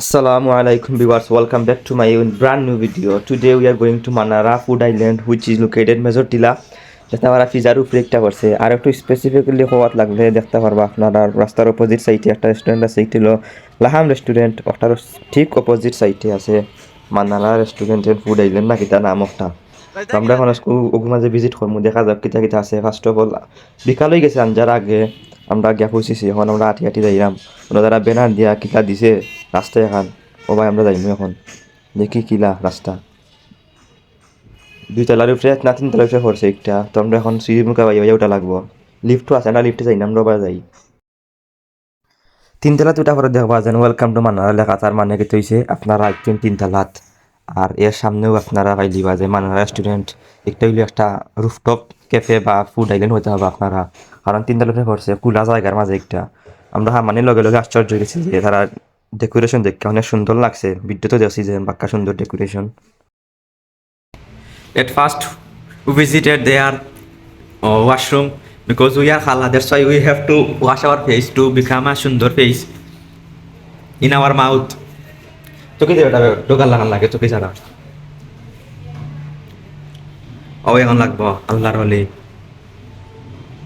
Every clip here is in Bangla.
Assalamu alaikum viewers, welcome back to my brand new video. Today we are going to Manara Food Island which is located Mezotila. যেটা আমরা ফিজার একটা করছে আর একটু স্পেসিফিক্যালি হওয়াত লাগলে দেখতে পারবা আপনারা রাস্তার অপোজিট সাইডে একটা রেস্টুরেন্ট আছে এইটি হলো লাহাম রেস্টুরেন্ট ওটার ঠিক অপোজিট সাইডে আছে Manara restaurant and food island না কিতা নাম একটা তো আমরা এখন ওগুলো মাঝে ভিজিট করব দেখা যাক কিতা কিতা আছে। ফার্স্ট অফ অল বিকাল হয়ে গেছে আনজার আগে। আমরা গিয়া পৌঁছেছি, এখন আমরা আটি আটি যাইলাম ওরা যারা ব্যানার দিয়া কিলা দিছে রাস্তায় এখন। ও ভাই, আমরা যাইমু এখন। দেখি কিলা রাস্তা। দুই তলার উপরে না, তিন তলার উপরে পড়ছে একটা তো আমরা এখন সিঁড়ির মুখে বাইয়া ওটা লাগবো। লিফটও আছে না লিফটে যাই না, আমরা যাই। তিনতলা দুটা করে দেখবা যেন ওয়েলকাম টু মানারা লেখা তার মানে কি হইছে আপনারা একদিন তিনতলাত আর এর সামনেও আপনারা পাইলিবা যে মানারা রেস্টুরেন্ট একটা হইলে একটা রুফটপ ক্যাফে বা ফুড আইল্যান্ড হতে হবে আপনারা। কারণ তিনতলা উপরে পড়ছে খোলা জায়গার মাঝে একটা আমরা মানে লগে লগে আশ্চর্য গেছি যে তারা ডেকোরেশন দেখতে অনেক সুন্দর লাগছে ভিডিওতে দেখছি যে বাক্কা সুন্দর decoration at first their uh, washroom because we are halal. That's why we have to wash our face to become a sundar face in our mouth. চোখে দেবে এটা ঢোকার লাগান লাগে চোখে ছাড়া ও এখন লাগবো আল্লাহর হলে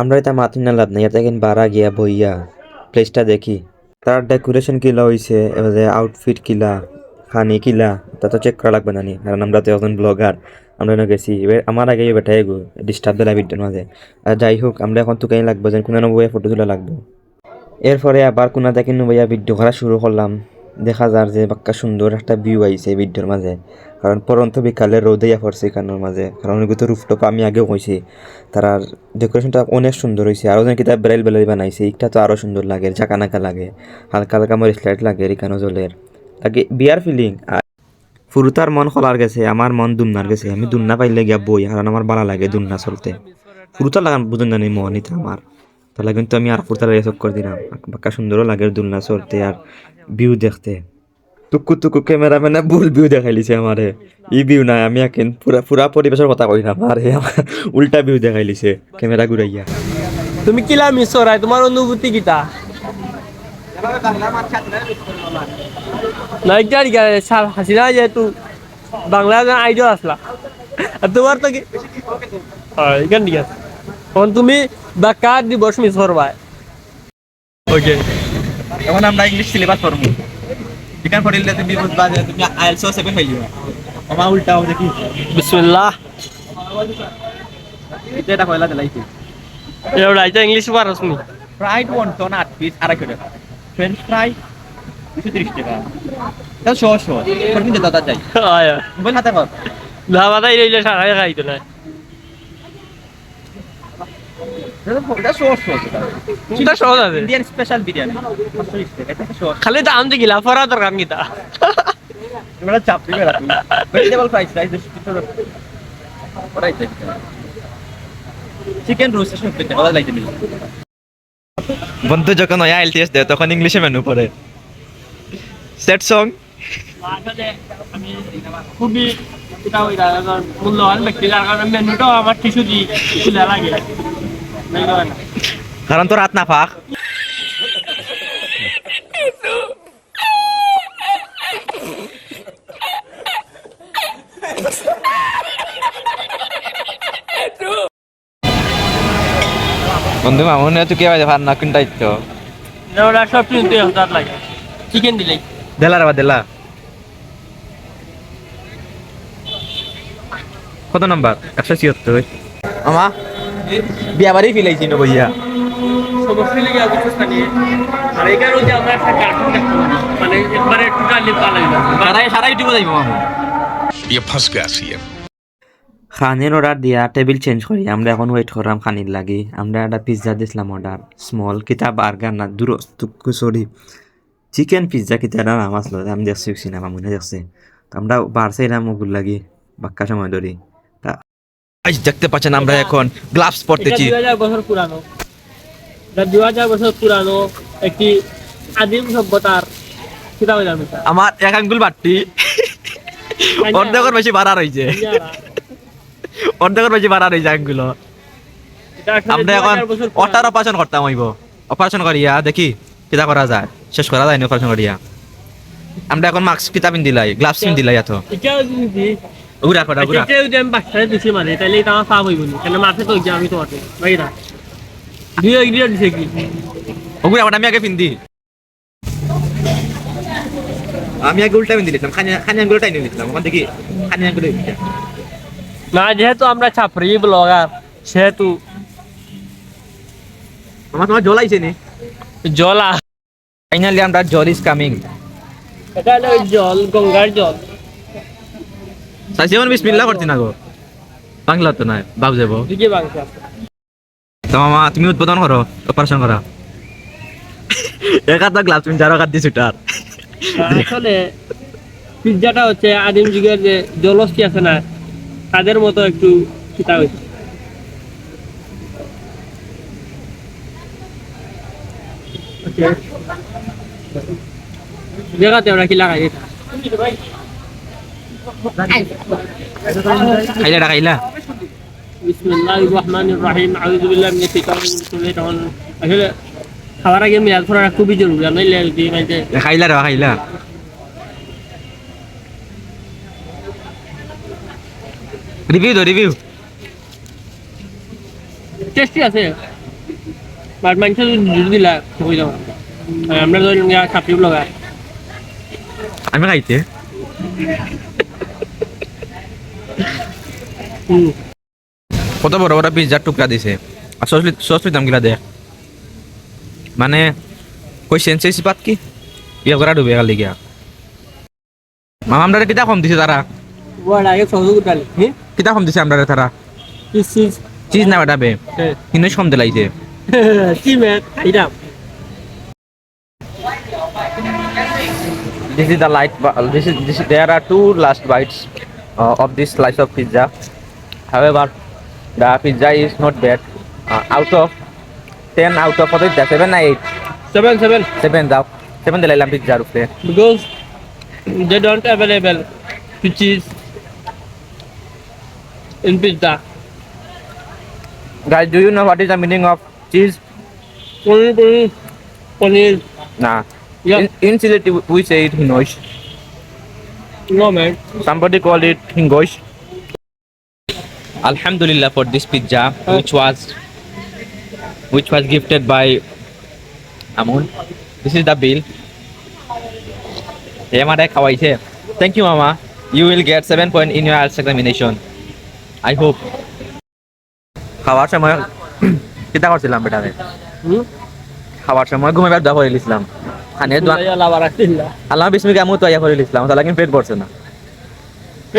আমরা এটা মাতি না, লাভ নাই। এটা কিন্তু বারা গিয়া বইয়া প্লেসটা দেখি। তার ডেকোরেশন কিলা হইছে এবার আউটফিট কিলা, খানি কিলা, তা তো চেক করা লাগবে না নি। কারণ আমরা তো এখন ব্লগার আমরা না গেছি। এবার আমার আগে বেটাই গো ডিস্টার্ব দিলা ভিডিওর মাঝে। আর যাই হোক, আমরা এখন তো কেন লাগবো, যেন কোনো বইয়া ফটো তোলা লাগবো। এরপরে আবার কোনা থেকে বইয়া ভিডিও করা শুরু করলাম। দেখা যার যে বাক্কা সুন্দর একটা ভিউ আইছে ভিডিওর মাঝে। কারণ পরন্ত বিকালে রোদেয়া পড়ছে এখানের মাঝে। কারণ তো রুফটপ আমি আগেও কইছি, তার আর ডেকোরেশনটা অনেক সুন্দর হয়েছে আরও যেন কিতাব বেড়াইল বেড়াইল বানাইছে, এইটা তো আরও সুন্দর লাগে ঝাঁকানাকা লাগে, হালকা হালকা মরিচ লাইট লাগে এখানে জলের। লাগে বিয়ার ফিলিং আর ফুরুতার মন খোলার গেছে, আমার মন দুমনার গেছে, আমি দুমনা পাইলে গিয়া বই কারণ আমার ভালো লাগে দুমনা চলতে। ফুরুতার লাগান বুঝুন জানি এটা আমার। তাহলে কিন্তু আমি আর ফুরতার লাগে চক করে দিলাম, বাক্কা সুন্দরও লাগে দুলনা চলতে আর ভিউ দেখতে। টুকু টুকু ক্যামেরাম্যানে ভুল ভিউ দেখাইলিছে আমারে। ই ভিউ নাই আমি একেন পুরা পুরা পরিবেশের কথা কই না আমার উল্টা ভিউ দেখাইলিছে ক্যামেরা ঘুরাইয়া। তুমি কিলা মিস করাই তোমার অনুভূতি কিটা? না একটা সাল হাসিনা যেহেতু বাংলা আইডিয়া আসলা। আর তোমার তো কি? হয় এখান ঠিক আছে এখন তুমি বাক্কা দিবস মিস করবা? ওকে এখন আমরা ইংলিশ সিলেবাস পড়ব। এখান পড়িলে তুমি বুঝবা যে তুমি আইএলসও সেভেন হয়ে যাবে আমার উল্টাও দেখি। বিসমিল্লাহ। এটা পয়লা দিলাইছি এবার আইতা ইংলিশ পারস নি? ফ্রাইড ওয়ান্টন আট পিস আড়াইশো টাকা। ফ্রেঞ্চ ফ্রাই দুশো তিরিশ টাকা। তাও শো শো কোনদিন যেতে তার যাই আয়া বল হাতে কর। না বাদা ইলে সারা খাইতো না এটা শো শো এটা সহজ আছে ইন্ডিয়ান স্পেশাল বিরিয়ানি। খালি দাম দি গিলা ফরা দরকার কিতা এবার চাপ দিবে vegetable fried rice chicken roast লাইতে বন্ধু যখন ওই আইএলটিএস দেয় তখন ইংলিশে মেনু পড়ে। সেট সং আসলে আমি খুবই এটা ওই মূল্যবান ব্যক্তি যার কারণে মেনুটাও আমার টিস্যু দি খুলে লাগে। কারণ তোর হাত না ফাঁক বন্ধু মামুনে তুই কে বাজে ভাত না কোনটা ইচ্ছো ওরা সব কিন্তু হাজার লাগে। চিকেন দিলেই দেলা রে বা দেলা। কত নাম্বার? একশো ছিয়াত্তর। আমা বিয়া বাড়ি ফিলাইছি না ভাইয়া খানের অর্ডার দিয়া টেবিল চেঞ্জ করি আমরা এখন ওয়েট করলাম খানির লাগি আমরা একটা পিৎজা দিছিলাম অর্ডার স্মল কিতা বার্গার না দুরস্ত সরি চিকেন পিৎজা কিতা একটা নাম আসলো আমি দেখছি সিনেমা মনে দেখছি। আমরা বাড়ছে এলাম ওগুলো লাগি বাক্কা সময় ধরি। আজ দেখতে পাচ্ছেন আমরা এখন গ্লাভস পরতেছি। দুই হাজার বছর পুরানো। দুই হাজার বছর পুরানো একটি আদিম সভ্যতার আমার এক আঙ্গুল বাট্টি অর্ধেকের বেশি বাড়া রয়েছে অর্ধেকের বেশি বাড়া রয়েছে আঙ্গুল। আমরা এখন অপারেশন করতাম হইব। অপারেশন করিয়া দেখি কিতা করা যায়। শেষ করা যায় না অপারেশন করিয়া। আমরা এখন মাস্ক কিতা পিন দিলাই গ্লাভস পিন দিলাই এত। এটা যদি উড়া। এটা যদি আমি বাচ্চারে দিছি মানে তাহলে এটা আমার সাপ হইব না কেন মাঠে তো যে আমি তোমাকে ভাই না দুই এগ্রিয়া দিছে কি? ওগুলা আবার আমি আগে পিন আমি আগে উল্টা পিন দিলাম খানি খানি আঙ্গুল টাইনে দিলাম ওখান থেকে খানি আঙ্গুল না যেহেতু আমরা ছাপরি ব্লগার সেহেতু আমার তোমার জল আইছে নি? জলা ফাইনালি আমরা জল ইজ কামিং এটা হলো জল গঙ্গার জল। সাইসি আমার বিসমিল্লাহ করতে না গো। বাংলা তো নাই বাবু যাব। তো মামা তুমি উদ্বোধন করো অপারেশন করা। এক হাত গ্লাস তুমি যারো হাত দিছো তার। আসলে পিৎজাটা হচ্ছে আদিম যুগের যে জলস্থি আছে না তাদের মতো একটু কিতা হয়েছে। দেখাতে ওরা কি লাগাই খাইলা এটা খাইলা بسم الله الرحمن الرحيم أعوذ بالله من الشيطان الرجيم بسم الله الرحمن الرحيم আসলে খাবার আগে মেয়াদ করা খুবই জরুরি নইলে যদি মানে এ খাইলা রে খাইলা রিভিউ দো রিভিউ টেস্টি আছে বাট মানুষ যদি দিলা হয়ে যাবো আর আমরা ধরুন ছাপড়ি লগা আমি খাইতে হুম কত বড় বড় পিজ্জার টুকরা দিছে? আর সস সস গিলা দেখ মানে কই সেন্সেসি সিপাত কি? বিয়া করা ডুবে গেল গিয়া। মামা আমরা কিতা কম দিছে তারা? উঠালি। কিতা কম দিছে আমরা তারা? চিজ না বাটাবে কিন্তু কম দিলাইছে কি ম্যাট খাইলাম This is the light. This is, this is there are two last bites of this slice of pizza. However, the pizza is not bad. Uh, out of ten, out of what is that? Seven, or eight, seven seven seven. দাও seven দিলাম পিজ্জার উপরে because they don't available to cheese in pizza. Guys, do you know what is the meaning of cheese? Paneer paneer Nah. Yeah. In, in Sylhet, we say it hingosh. No man Somebody call it hingosh. Alhamdulillah for this pizza, which was which was gifted by Amun. This is the bill. Thank you মামা you will get seven point in your IELTS examination I hope খাওয়ার সময় চিন্তা করছিলাম বেটারে হুম খাওয়ার সময় ঘুমাইবার দোয়া করে দিয়েছিলাম দোয়া আল্লাহ বিস্মিকে আমু তৈয়া করে দিয়েছিলাম তাহলে কিন্তু পেট পড়ছে না।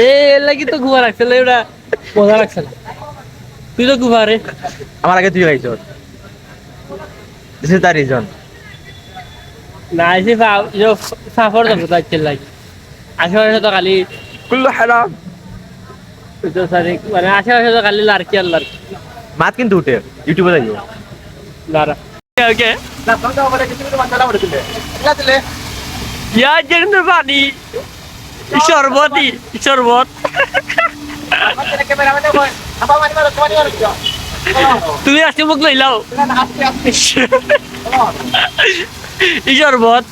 এ লাগি তো গুয়া রাখছিল এটা মজা লাগছে না। তুই তো গুয়া রে। আমার আগে তুই খাইছ দিস ইজ দ্য রিজন। না সাফর লাগি। আশেপাশে তো খালি কুল্লু হারাম। মানে আশেপাশে তো খালি লারকি আর লারকি মাত কিন্তু উঠে। ইউটিউবে যাইও। লারা ওকে ইয়া জেন্দ্র পানি শরবতি শরবত তুমি আজকে মুখ লইলাও ই শরবত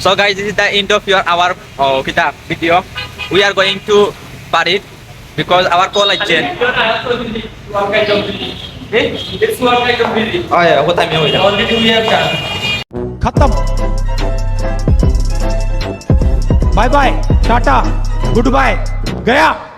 So guys, this is the end of your our uh, kita video. We are going to Paris because our Okay? It's not like completely. Oh yeah, what time you wait? Already we have done. Khatam. Bye bye. Tata. Goodbye. Gaya.